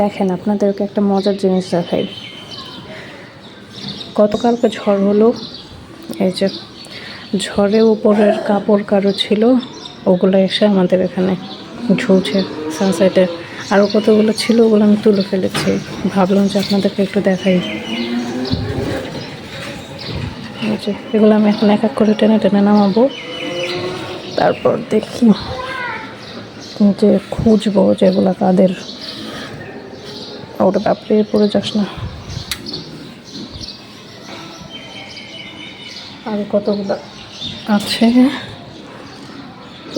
দেখেন, আপনাদেরকে একটা মজার জিনিস দেখাই। গতকালকে ঝড় হলো, এই যে ঝড়ে উপরের কাপড় কারও ছিল, ওগুলো এসে আমাদের এখানে ঝুলছে সানসাইডে আরও কতগুলো ছিল, ওগুলো আমি তুলে ফেলেছি। ভাবলাম যে আপনাদেরকে একটু দেখাই। এগুলো আমি এখন এক এক করে টেনে টেনে নামাবো। তারপর দেখি যে খুঁজবো যেগুলো কাদের ওটা বাপরে পড়ে যাস না। আর কতগুলো আছে?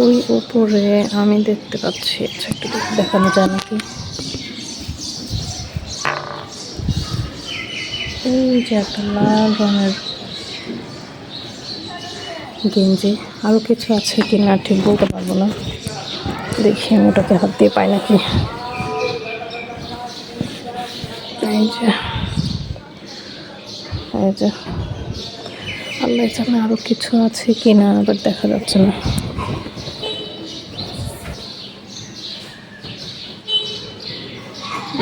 ওই উপরে আমি দেখতে পাচ্ছি আচ্ছা একটু দেখানো যায় নাকি? এই যে একটা লাল রঙের গেঞ্জি। আরও কিছু আছে কি না ঠিক বলতে পারব না। দেখি আমি ওটাকে হাত দিয়ে পাই নাকি। এই যে এই যে আল্লাহ জানে আরও কিছু আছে কি না আবার দেখা যাচ্ছে না।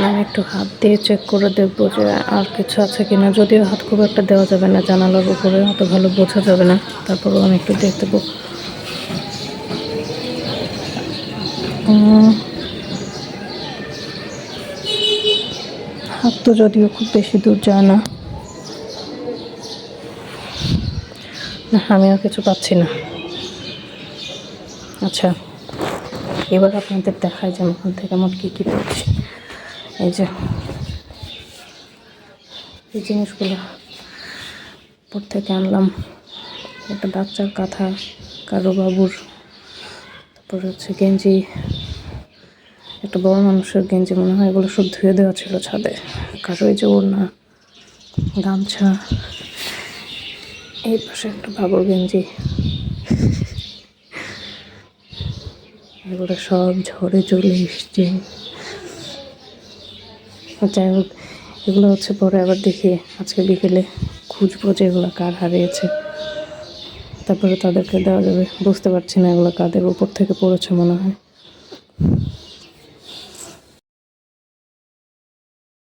আমি একটু হাত দিয়ে চেক করে দেখব যে আর কিছু আছে কিনা। যদিও হাত খুব একটা দেওয়া যাবে না, জানালার উপরে অত ভালো বোঝা যাবে না। তারপরেও আমি একটু দেখতে দেবো হাত তো যদিও খুব বেশি দূর যায় না। না, আমি আর কিছু পাচ্ছি না। আচ্ছা এবার আপনাদের দেখায় যে ওখান থেকে আমার কী কী পাচ্ছি। এই যে, এই জিনিসগুলো উপর থেকে আনলাম। একটা বাচ্চার কাঁথা কারও বাবুর তারপর হচ্ছে গেঞ্জি একটা বড় মানুষের গেঞ্জি মনে হয়, এগুলো সব ধুয়ে দেওয়া ছিল ছাদে। কারও এই যে ওড়না, গামছা, এই পাশে একটা বাবুর গেঞ্জি। এগুলো সব ঝড়ে চলে এসছে। যাই হোক, এগুলো হচ্ছে পরে আবার দেখি। আজকে বিকেলে খুঁজবো যে এগুলো কার হারিয়েছে। তারপরে তাদেরকে দেওয়া যাবে। বুঝতে পারছি না এগুলো কাদের উপর থেকে পড়েছে মনে হয়।